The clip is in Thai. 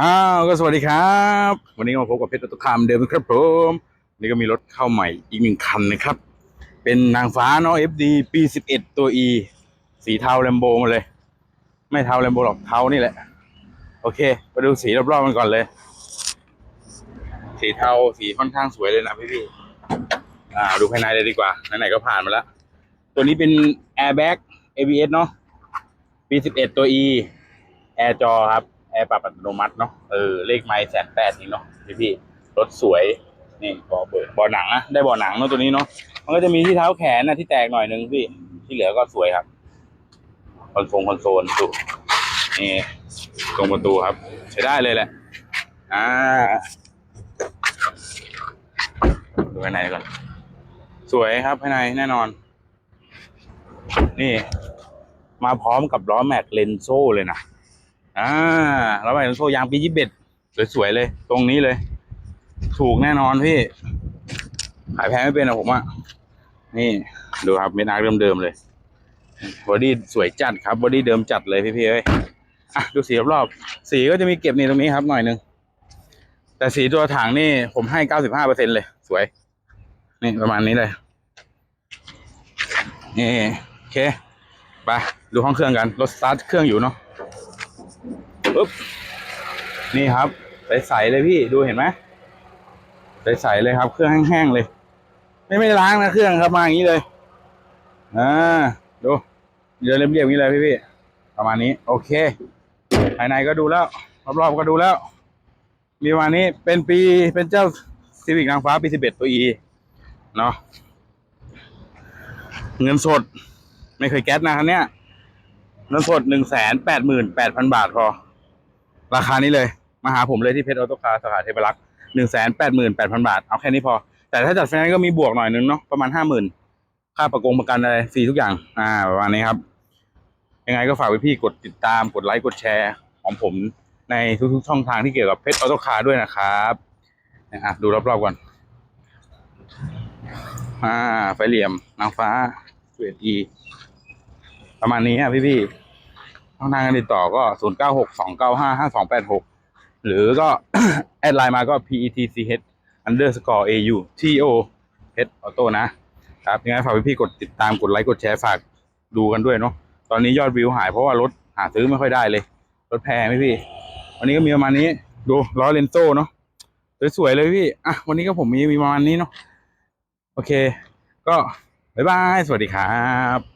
อ้าวก็สวัสดีครับ วันนี้ก็มาพบกับเพชรตุคามเดิมครับผมนี่ก็มีรถเข้าใหม่อีกหนึ่งคันนะครับ เป็นนางฟ้าเนาะ FD ปี 11 ตัว E สีเทาแลมโบมาเลย ไม่เทาแลมโบหรอกเทานี่แหละ โอเคไปดูสีรอบๆมันก่อนเลย สีเทาสีค่อนข้างสวยเลยนะพี่พี่ๆอ่าดูภายในเลยดีกว่าไหนๆก็ผ่านมาแล้ว ตัวนี้เป็น Airbag ABS เนาะปี 11 ตัว E แอร์จอครับ แอร์ปรับอัตโนมัติเนาะเออเลขไม้แสนแปดนี่เนาะพี่พี่รถสวยนี่บอเปิดบอหนังนะได้บอหนังเนาะตัวนี้เนาะมันก็จะมีที่เท้าแขนนะที่แตกหน่อยนึงพี่ที่เหลือก็สวยครับคอนโซลคอนโซลดูนี่ตรงประตูครับ ใช้ได้เลยแหละอ่าดูภายในก่อนสวยครับภายในแน่นอน นี่ มาพร้อมกับล้อแม็กเลนโซ่เลยนะ อ่าล้อแม็กเลนโซ่ยางปียี่สิบเอ็ดสวยๆเลย ตรงนี้เลย ถูกแน่นอนพี่ ขายแพงไม่เป็นอะผมอะนี่ ดูครับเม็ดนาเดิมๆเลยบอดี้สวยจัดครับบอดี้เดิมจัดเลยพี่ๆเอ้ยอะดูสีรอบๆสีก็จะมีเก็บนี่ตรงนี้ครับหน่อยหนึงแต่สีตัวถังนี่ผมให้เก้าสิบห้าเปอร์เซ็นเลย สวย นี่ประมาณนี้เลย นี่โอเคไปดูห้องเครื่องกันรถสตาร์ทเครื่องอยู่เนาะ ปุ๊บนี่ครับ ใสๆเลยพี่ดูเห็นไหมใสๆเลยครับ เครื่องแห้งๆเลย ไม่ไม่ล้างนะเครื่องครับมาอย่างนี้เลยอ่าดูเดี๋ยวเรียบๆอย่างนี้เลยพี่พี่ๆประมาณนี้ โอเค ภายในก็ดูแล้วรอบๆก็ดูแล้วมีประมาณนี้เป็นปีเป็นเจ้าซีวิกนางฟ้าปีสิบเอ็ดตัวอีเนาะเงินสด ไม่เคยแก๊สนะคันเนี้ยเงินสดหนึ่งแสนแปดหมื่นแปดพันบาทพอ ราคานี้เลย มาหาผมเลยที่เพชรออโต้คาร์สาขาเทพรักษ์หนึ่งแสนแปดหมื่นแปดพันบาท เอาแค่นี้พอ แต่ถ้าจัดไฟแนนซ์ก็มีบวกหน่อยนึงเนาะประมาณห้าหมื่นค่าประกงประกันอะไรฟรีทุกอย่าง อ่า ประมาณนี้ครับ ยังไงก็ฝากไว้พี่กดติดตามกดไลค์กดแชร์ของผมในทุกๆช่องทางที่เกี่ยวกับเพชรออโต้คาร์ด้วยนะครับอะดูรอบๆก่อนอ่าไฟเหลี่ยมนางฟ้าสวีอีประมาณนี้อะพี่พี่ๆ ช่องทางการติดต่อก็ศูนย์เก้าหกสองเก้าห้าห้าสองแปดหกหรือก็ แอดไลน์มาก็ PETCH underscore AU TO H Auto นะครับยังไงฝากพี่ๆกดติดตามกดไลค์กดแชร์ฝากดูกันด้วยเนาะตอนนี้ยอดวิวหายเพราะว่ารถหาซื้อไม่ค่อยได้เลย รถแพงไหมพี่ วันนี้ก็มีประมาณนี้ ดูล้อเลนโซ่เนาะสวยๆเลยพี่ อะ วันนี้ก็ผมมีมีประมาณนี้เนาะโอเค ก็บ๊ายบาย สวัสดีครับ